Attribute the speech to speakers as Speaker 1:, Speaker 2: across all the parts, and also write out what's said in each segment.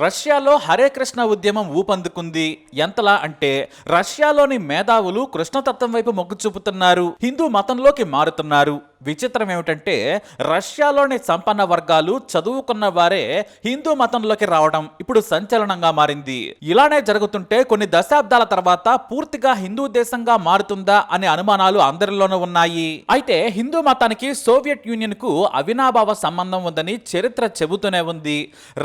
Speaker 1: రష్యాలో హరే కృష్ణ ఉద్యమం ఊపందుకుంది. ఎంతలా అంటే రష్యాలోని మేధావులు కృష్ణతత్వం వైపు మొగ్గు చూపుతున్నారు హిందూ మతంలోకి మారుతున్నారు. విచిత్రం ఏమిటంటే రష్యాలోని సంపన్న వర్గాలు చదువుకున్న వారే హిందూ మతంలోకి రావడం ఇప్పుడు సంచలనంగా మారింది. ఇలానే జరుగుతుంటే కొన్ని దశాబ్దాల తర్వాత పూర్తిగా హిందూ దేశంగా మారుతుందా అనే అనుమానాలు అందరిలోనూ ఉన్నాయి. అయితే హిందూ మతానికి సోవియట్ యూనియన్కు అవినాభావ సంబంధం ఉందని చరిత్ర చెబుతూనే ఉంది.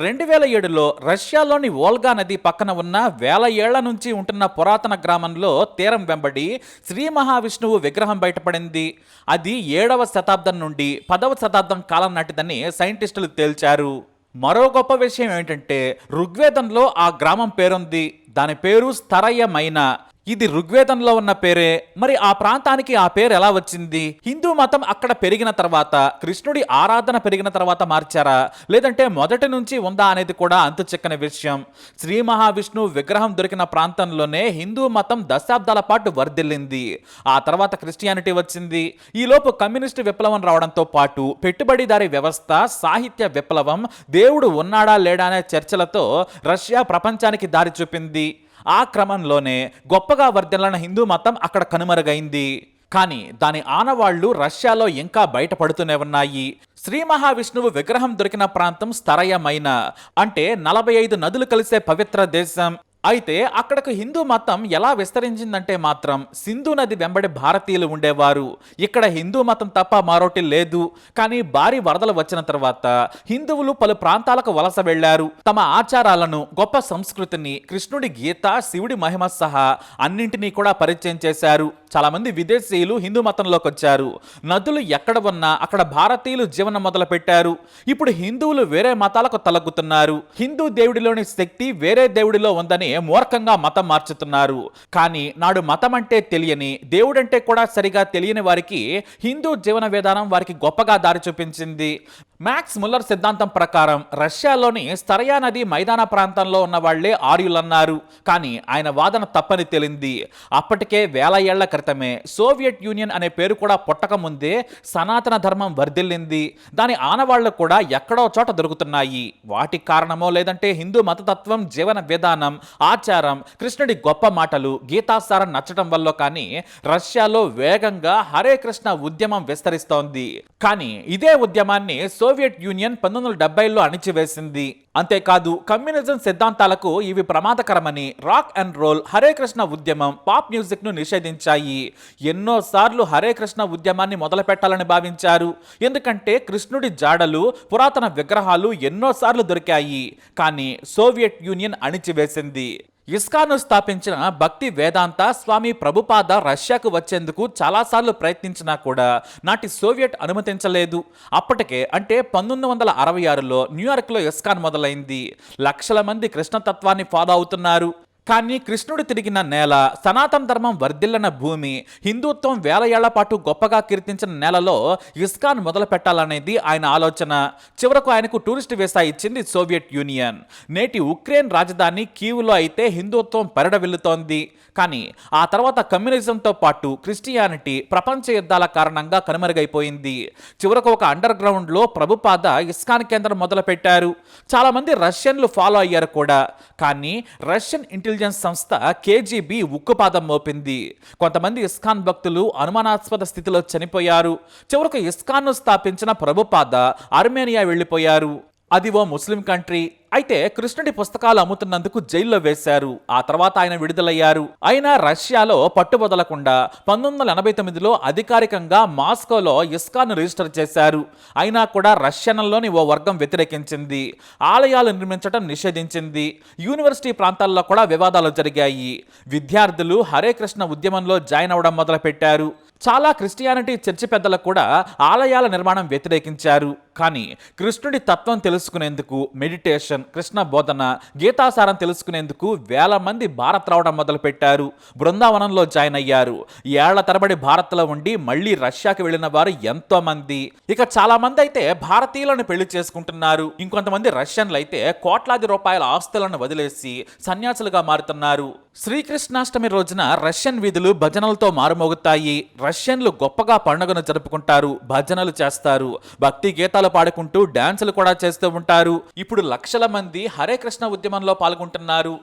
Speaker 1: రెండు వేల ఏడులో రష్యాలోని వోల్గా నది పక్కన ఉన్న వేల ఏళ్ళ నుంచి ఉంటున్న పురాతన గ్రామంలో తీరం వెంబడి శ్రీ మహావిష్ణువు విగ్రహం బయటపడింది. అది ఏడవ శతాబ్దం నుండి పదవ శతాబ్దం కాలం నాటిదని సైంటిస్టులు తేల్చారు. మరో గొప్ప విషయం ఏంటంటే ఋగ్వేదంలో ఆ గ్రామం పేరుంది. దాని పేరు స్థరయ్యమైన ఇది ఋగ్వేదంలో ఉన్న పేరే. మరి ఆ ప్రాంతానికి ఆ పేరు ఎలా వచ్చింది? హిందూ మతం అక్కడ పెరిగిన తర్వాత కృష్ణుడి ఆరాధన పెరిగిన తర్వాత మార్చారా? లేదంటే మొదటి నుంచి ఉందా అనేది కూడా అంతు చిక్కని విషయం. శ్రీ మహావిష్ణువు విగ్రహం దొరికిన ప్రాంతంలోనే హిందూ మతం దశాబ్దాల పాటు వర్ధిల్లింది. ఆ తర్వాత క్రిస్టియానిటీ వచ్చింది. ఈలోపు కమ్యూనిస్టు విప్లవం రావడంతో పాటు పెట్టుబడిదారీ వ్యవస్థ సాహిత్య విప్లవం దేవుడు ఉన్నాడా లేడా అనే చర్చలతో రష్యా ప్రపంచానికి దారి చూపింది. ఆ క్రమంలోనే గొప్పగా వర్ధిల్లిన హిందూ మతం అక్కడ కనుమరుగైంది. కానీ దాని ఆనవాళ్ళు రష్యాలో ఇంకా బయటపడుతూనే ఉన్నాయి. శ్రీ మహావిష్ణువు విగ్రహం దొరికిన ప్రాంతం స్థరయమైన అంటే నలభై ఐదు నదులు కలిసే పవిత్ర దేశం. అయితే అక్కడకు హిందూ మతం ఎలా విస్తరించిందంటే మాత్రం సింధు నది వెంబడి భారతీయులు ఉండేవారు. ఇక్కడ హిందూ మతం తప్ప మరోటి లేదు. కానీ భారీ వరదలు వచ్చిన తర్వాత హిందువులు పలు ప్రాంతాలకు వలస వెళ్ళారు తమ ఆచారాలను గొప్ప సంస్కృతిని కృష్ణుడి గీత శివుడి మహిమ సహా అన్నింటినీ కూడా పరిచయం చేశారు. చాలా మంది విదేశీయులు హిందూ మతంలోకి వచ్చారు. నదులు ఎక్కడ ఉన్నా అక్కడ భారతీయులు జీవనం మొదలు పెట్టారు. ఇప్పుడు హిందువులు వేరే మతాలకు తలగ్గుతున్నారు. హిందూ దేవుడిలోని శక్తి వేరే దేవుడిలో ఉందని మూర్ఖంగా మతం మార్చుతున్నారు. కానీ నాడు మతం అంటే తెలియని దేవుడంటే కూడా సరిగా తెలియని వారికి హిందూ జీవన విధానం వారికి గొప్పగా దారి చూపించింది. మ్యాక్స్ ముల్లర్ సిద్ధాంతం ప్రకారం రష్యాలోని స్తరయా నది మైదాన ప్రాంతంలో ఉన్న వాళ్ళే ఆర్యులన్నారు. కానీ ఆయన వాదన తప్పని తేలింది. అప్పటికే వేల ఏళ్ళ క్రితమే సోవియట్ యూనియన్ అనే పేరు కూడా పుట్టక ముందే సనాతన ధర్మం వర్ధిల్లింది. దాని ఆనవాళ్ళు కూడా ఎక్కడో చోట దొరుకుతున్నాయి. వాటి కారణమో లేదంటే హిందూ మతతత్వం జీవన విధానం ఆచారం కృష్ణుడి గొప్ప మాటలు గీతాసారం నచ్చటం వల్ల కానీ రష్యాలో వేగంగా హరే కృష్ణ ఉద్యమం విస్తరిస్తోంది. కానీ ఇదే ఉద్యమాన్ని సోవియట్ సోవియట్ యూనియన్ పంతొమ్మిది వందల డెబ్బైలో అణిచివేసింది. అంతేకాదు కమ్యూనిజం సిద్ధాంతాలకు ఇవి ప్రమాదకరమని rock and roll Hare Krishna ఉద్యమం పాప్ మ్యూజిక్ను నిషేధించాయి ఎన్నోసార్లు హరే కృష్ణ ఉద్యమాన్ని మొదలు పెట్టాలని భావించారు. ఎందుకంటే కృష్ణుడి జాడలు పురాతన విగ్రహాలు ఎన్నోసార్లు దొరికాయి. కానీ సోవియట్ యూనియన్ అణిచివేసింది. ఇస్కాను స్థాపించిన భక్తి వేదాంత స్వామి ప్రభుపాద రష్యాకు వచ్చేందుకు చాలాసార్లు ప్రయత్నించినా కూడా నాటి సోవియట్ అనుమతించలేదు. అప్పటికే అంటే పంతొమ్మిది వందల అరవై ఆరులో న్యూయార్క్లో ఇస్కాన్ మొదలైంది. లక్షల మంది కృష్ణతత్వాన్ని ఫాలో అవుతున్నారు. కానీ కృష్ణుడు తిరిగిన నేల సనాతన ధర్మం వర్ధిల్లిన భూమి హిందుత్వం వేల ఏళ్ళ పాటు గొప్పగా కీర్తించిన నేలలో ఇస్కాన్ మొదలు పెట్టాలనేది ఆయన ఆలోచన. చివరకు ఆయనకు టూరిస్ట్ వీసా ఇచ్చింది సోవియట్ యూనియన్. నేటి ఉక్రెయిన్ రాజధాని కీవులో అయితే హిందుత్వం పరిడవిల్లుతోంది కానీ ఆ తర్వాత కమ్యూనిజంతో పాటు క్రిస్టియానిటీ ప్రపంచ యుద్ధాల కారణంగా కనుమరుగైపోయింది. చివరకు ఒక అండర్ గ్రౌండ్లో ప్రభుపాద ఇస్కాన్ కేంద్రం మొదలుపెట్టారు. చాలామంది రష్యన్లు ఫాలో అయ్యారు కూడా. కానీ రష్యన్ ఇంటెలిజెన్స్ సంస్థ కేజీబీ ఉక్కుపాదం మోపింది. కొంతమంది ఇస్కాన్ భక్తులు అనుమానాస్పద స్థితిలో చనిపోయారు. చివరకు ఇస్కాన్ను స్థాపించిన ప్రభుపాద ఆర్మేనియా వెళ్ళిపోయారు. అది ఓ ముస్లిం కంట్రీ. అయితే కృష్ణుడి పుస్తకాలు అమ్ముతున్నందుకు జైల్లో వేశారు. ఆ తర్వాత ఆయన విడుదలయ్యారు. అయినా రష్యాలో పట్టుబదలకుండా పంతొమ్మిది వందల ఎనభై తొమ్మిదిలో అధికారికంగా మాస్కోలో ఇస్కాన్ రిజిస్టర్ చేశారు. అయినా కూడా రష్యన్లోని ఓ వర్గం వ్యతిరేకించింది. ఆలయాలు నిర్మించడం నిషేధించింది. యూనివర్సిటీ ప్రాంతాల్లో కూడా వివాదాలు జరిగాయి. విద్యార్థులు హరే కృష్ణ ఉద్యమంలో జాయిన్ అవడం మొదలుపెట్టారు. చాలా క్రిస్టియానిటీ చర్చి పెద్దలు కూడా ఆలయాల నిర్మాణం వ్యతిరేకించారు. కానీ కృష్ణుడి తత్వం తెలుసుకునేందుకు మెడిటేషన్ కృష్ణ బోధన గీతాసారం తెలుసుకునేందుకు వేల మంది భారత్ రావడం మొదలుపెట్టారు. బృందావనంలో జాయిన్ అయ్యారు. ఏళ్ళ తరబడి భారత్లో ఉండి మళ్ళీ రష్యాకి వెళ్ళిన వారు ఎంతో మంది. ఇక చాలా మంది అయితే భారతీయులను పెళ్ళి చేసుకుంటున్నారు. ఇంకొంతమంది రష్యన్లు అయితే కోట్లాది రూపాయల ఆస్తులను వదిలేసి సన్యాసులుగా మారుతున్నారు. శ్రీకృష్ణాష్టమి రోజున రష్యన్ వీధులు భజనలతో మారుమోగుతాయి. రష్యన్లు గొప్పగా పండుగను జరుపుకుంటారు భజనలు చేస్తారు. భక్తి గీతాలు పాటలు పాడుకుంటూ డాన్సులు కూడా చేస్తూ ఉంటారు. ఇప్పుడు లక్షల మంది హరే కృష్ణ ఉద్యమంలో పాల్గొంటున్నారు.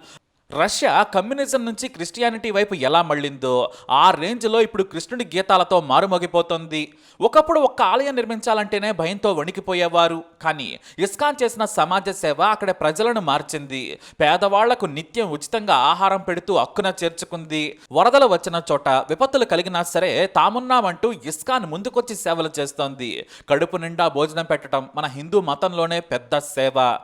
Speaker 1: రష్యా కమ్యూనిజం నుంచి క్రిస్టియానిటీ వైపు ఎలా మళ్ళిందో ఆ రేంజ్లో ఇప్పుడు కృష్ణుడి గీతాలతో మారుమోగిపోతుంది. ఒకప్పుడు ఒక్క ఆలయం నిర్మించాలంటేనే భయంతో వణికిపోయేవారు. కానీ ఇస్కాన్ చేసిన సమాజ సేవ అక్కడ ప్రజలను మార్చింది. పేదవాళ్ళకు నిత్యం ఉచితంగా ఆహారం పెడుతూ అక్కున చేర్చుకుంది. వరదలు వచ్చిన చోట విపత్తులు కలిగినా సరే తామున్నామంటూ ఇస్కాన్ ముందుకొచ్చి సేవలు చేస్తోంది. కడుపు నిండా భోజనం పెట్టడం మన హిందూ మతంలోనే పెద్ద సేవ.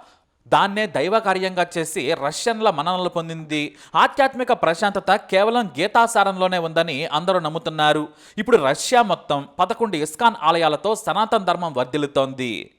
Speaker 1: దాన్నే దైవ కార్యంగా చేసి రష్యన్ల మన్ననలు పొందింది. ఆధ్యాత్మిక ప్రశాంతత కేవలం గీతాసారంలోనే ఉందని అందరూ నమ్ముతున్నారు. ఇప్పుడు రష్యా మొత్తం పదకొండు ఇస్కాన్ ఆలయాలతో సనాతన ధర్మం వర్ధిల్లుతోంది.